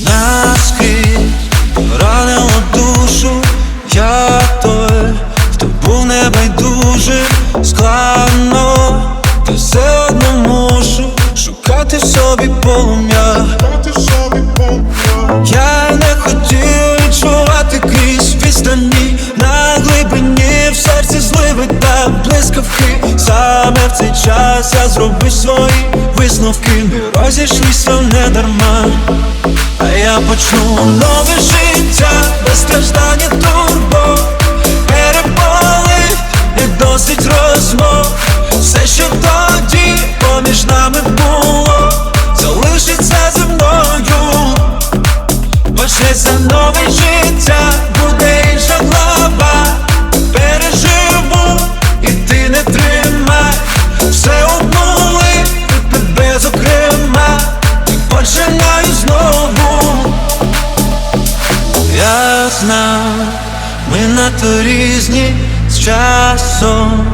Наскрізь ранило душу, я той, хто був небайдужим складно, та все одно мушу шукати в собі полум'я. Я не хотів відчувати крізь відстані на глибині в серці зливи та блискавки. Саме в цей час я зробив свої висновки. Ми розійшлися не дарма. А я почну нове життя. Без страждань і турбо. Перепалив і досить розмов. Все, що тоді поміж нами було, залишиться зі мною. Почнеться нове життя, буде Я знав, ми надто різні з часом